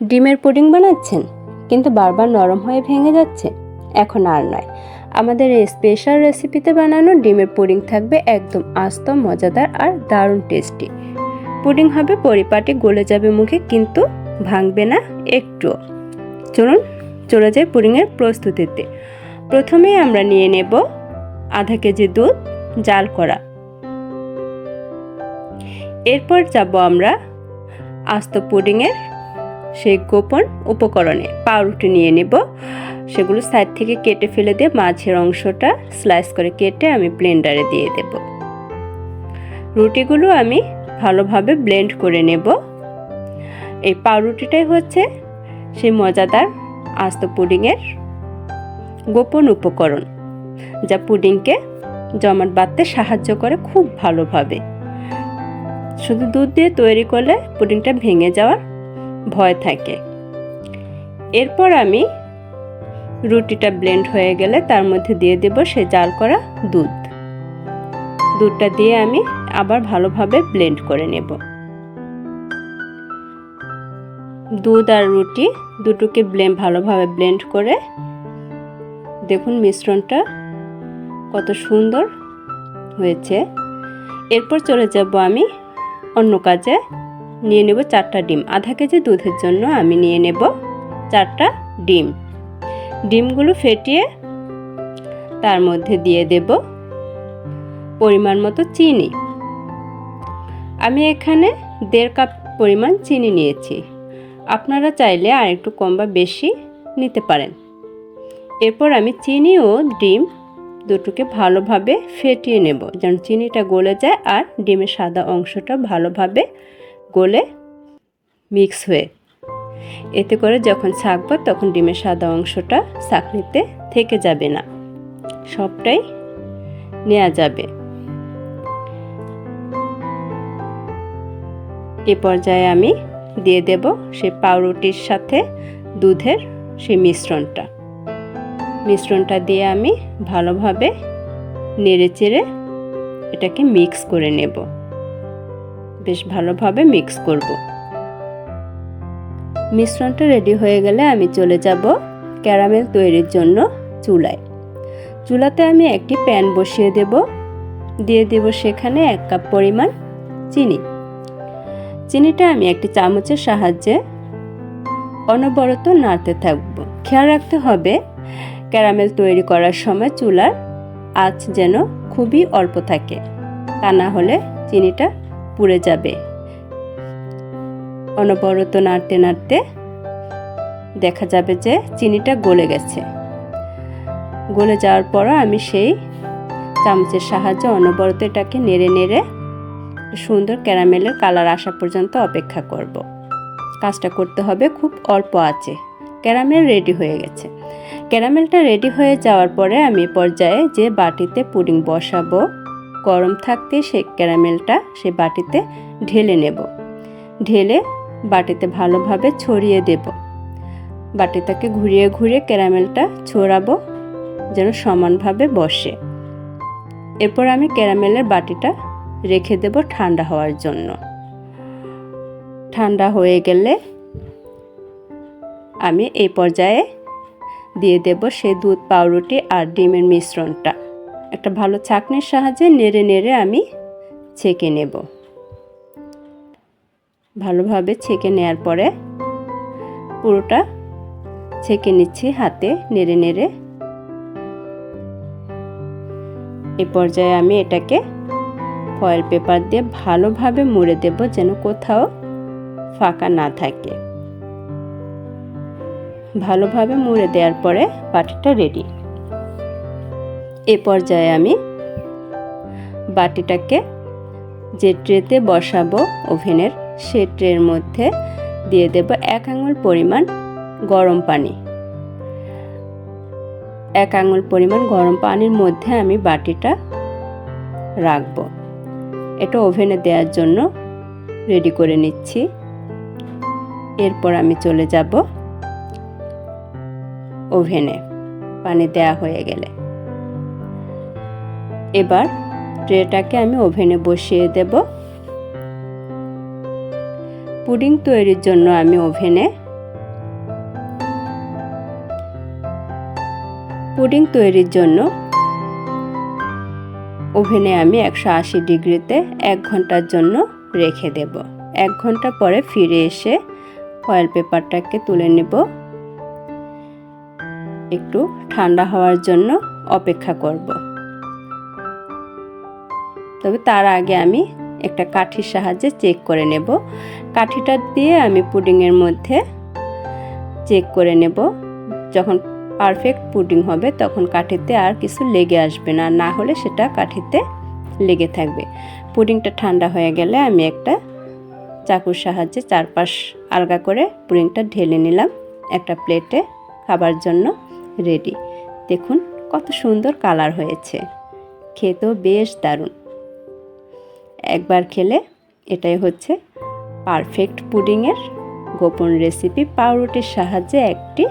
ডিমের পুডিং বানাচ্ছেন? কিন্তু বারবার নরম হয়ে ভেঙে যাচ্ছে। এখন আর নয়। আমাদের এই স্পেশাল রেসিপিতে বানানো ডিমের পুডিং থাকবে একদম আস্ত, মজাদার আর দারুণ টেস্টি পুডিং হবে পরিপাটি, গলে যাবে মুখে, কিন্তু ভাঙবে না একটু। চলুন, চলে যাই পুডিংয়ের প্রস্তুতিতে। প্রথমেই আমরা নিয়ে নেব আধা কেজি দুধ, জাল করা। এরপর যাব আমরা আস্ত পুডিংয়ের সেই গোপন উপকরণে পাউরুটি নিয়ে নেব। সেগুলো সাইড থেকে কেটে ফেলে দিয়ে মাঝের অংশটা স্লাইস করে কেটে আমি ব্লেন্ডারে দিয়ে দেব। রুটিগুলো আমি ভালোভাবে ব্লেন্ড করে নেব। এই পাউরুটিটাই হচ্ছে সেই মজাদার আস্ত পুডিংয়ের গোপন উপকরণ, যা পুডিংকে জমাট বাঁধতে সাহায্য করে খুব ভালোভাবে। শুধু দুধ দিয়ে তৈরি করলে পুডিংটা ভেঙে যাওয়ার ভয় থাকে। এরপর আমি রুটিটা ব্লেন্ড হয়ে গেলে তার মধ্যে দিয়ে দেব সে জাল করা দুধ। দুধটা দিয়ে আমি আবার ভালোভাবে ব্লেন্ড করে নেব। দুধ আর রুটি দুটোকে ব্লেন্ড ভালোভাবে ব্লেন্ড করে দেখুন মিশ্রণটা কত সুন্দর হয়েছে। এরপর চলে যাব আমি অন্য কাজে নিয়ে নেব চারটা ডিম। আধা কেজি দুধের জন্য আমি নিয়ে নেব চারটা ডিম। ডিমগুলো ফেটিয়ে তার মধ্যে দিয়ে দেব পরিমাণ মতো চিনি। আমি এখানে দেড় কাপ পরিমাণ চিনি নিয়েছি। আপনারা চাইলে আর একটু কম বা বেশি নিতে পারেন। এরপর আমি চিনি ও ডিম দুটোকে ভালোভাবে ফেটিয়ে নেব। যেন চিনিটা গলে যায় আর ডিমের সাদা অংশটা ভালোভাবে গলে মিক্স হয়ে, এতে করে যখন ছাঁকবো তখন ডিমের সাদা অংশটা ছাঁকনিতে থেকে যাবে না, সবটাই নেওয়া যাবে। এ পর্যায়ে আমি দিয়ে দেব সেই পাউরুটির সাথে দুধের সেই মিশ্রণটা। মিশ্রণটা দিয়ে আমি ভালোভাবে নেড়ে চেড়ে এটাকে মিক্স করে নেব। বেশ ভালোভাবে মিক্স করব। মিশ্রণটা রেডি হয়ে গেলে আমি চলে যাব ক্যারামেল তৈরির জন্য চুলায়। চুলাতে আমি একটি প্যান বসিয়ে দেব। দিয়ে দেব সেখানে এক কাপ পরিমাণ চিনি। চিনিটা আমি একটি চামচের সাহায্যে অনবরত নাড়তে থাকব। খেয়াল রাখতে হবে, ক্যারামেল তৈরি করার সময় চুলার আঁচ যেন খুবই অল্প থাকে। তা না হলে চিনিটা পুড়ে যাবে। অনবরত নাড়তে নাড়তে দেখা যাবে যে চিনিটা গলে গেছে। গলে যাওয়ার পরও আমি সেই চামচের সাহায্যে অনবরত এটাকে নেড়ে নেড়ে সুন্দর ক্যারামেলের কালার আসা পর্যন্ত অপেক্ষা করব। কাজটা করতে হবে খুব অল্প আছে। ক্যারামেল রেডি হয়ে গেছে। ক্যারামেলটা রেডি হয়ে যাওয়ার পরে আমি পর্যায়ে যে বাটিতে পুডিং বসাবো গরম থাকতে সে ক্যারামেলটা সে বাটিতে ঢেলে নেব। ঢেলে বাটিতে ভালোভাবে ছড়িয়ে দেব। বাটিটাকে ঘুরিয়ে ঘুরিয়ে ক্যারামেলটা ছড়াবো, যেন সমানভাবে বসে। এরপর আমি ক্যারামেলের বাটিটা রেখে দেব ঠান্ডা হওয়ার জন্য। ঠান্ডা হয়ে গেলে আমি এই পর্যায়ে দিয়ে দেব সে দুধ, পাউরুটি আর ডিমের মিশ্রণটা। একটা ভালো ছাঁকনির সাহায্যে নেড়ে নেড়ে আমি ছেঁকে নেব। ভালোভাবে ছেঁকে নেওয়ার পরে পুরোটা ছেঁকে নিচ্ছি হাতে নেড়ে নেড়ে। এ পর্যায়ে আমি এটাকে ফয়েল পেপার দিয়ে ভালোভাবে মুড়ে দেব যেন কোথাও ফাঁকা না থাকে। ভালোভাবে মুড়ে দেওয়ার পরে বাটিটা রেডি এ পর্যায়ে আমি বাটিটাকে যে ট্রেতে বসাবো ওভেনের, সে ট্রের মধ্যে দিয়ে দেব এক আঙুল পরিমাণ গরম পানি। এক আঙুল পরিমাণ গরম পানির মধ্যে আমি বাটিটা রাখব। এটা ওভেনে দেওয়ার জন্য রেডি করে নিচ্ছি। এরপর আমি চলে যাব ওভেনে। পানি দেয়া হয়ে গেলে। এবার ট্রেটাকে আমি ওভেনে বসিয়ে দেব। পুডিং তৈরির জন্য আমি ওভেনে পুডিং তৈরির জন্য ওভেনে আমি একশো আশি ডিগ্রিতে এক ঘণ্টার জন্য রেখে দেব। এক ঘণ্টা পরে ফিরে এসে ফয়েল পেপারটাকে তুলে নেব। একটু ঠান্ডা হওয়ার জন্য অপেক্ষা করব। তবে তার আগে আমি একটা কাঠির সাহায্যে চেক করে নেব। কাঠিটা দিয়ে আমি পুডিংয়ের মধ্যে চেক করে নেব। যখন পারফেক্ট পুডিং হবে, তখন কাঠিতে আর কিছু লেগে আসবে না। না হলে সেটা কাঠিতে লেগে থাকবে। পুডিংটা ঠান্ডা হয়ে গেলে আমি একটা চাকুর সাহায্যে চারপাশ আলগা করে পুডিংটা ঢেলে নিলাম। একটা প্লেটে খাবার জন্য রেডি দেখুন কত সুন্দর কালার হয়েছে। খেতেও বেশ দারুণ। একবার খেলে এটাই হচ্ছে পারফেক্ট পুডিংয়ের গোপন রেসিপি পাউরুটির সাহায্যে একটি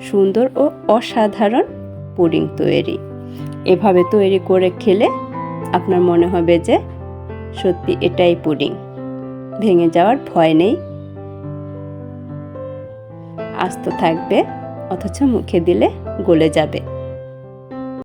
সুন্দর ও অসাধারণ পুডিং তৈরি। এভাবে তৈরি করে খেলে আপনার মনে হবে যে সত্যি এটাই পুডিং। ভেঙে যাওয়ার ভয় নেই। আস্ত থাকবে, অথচ মুখে দিলে গলে যাবে।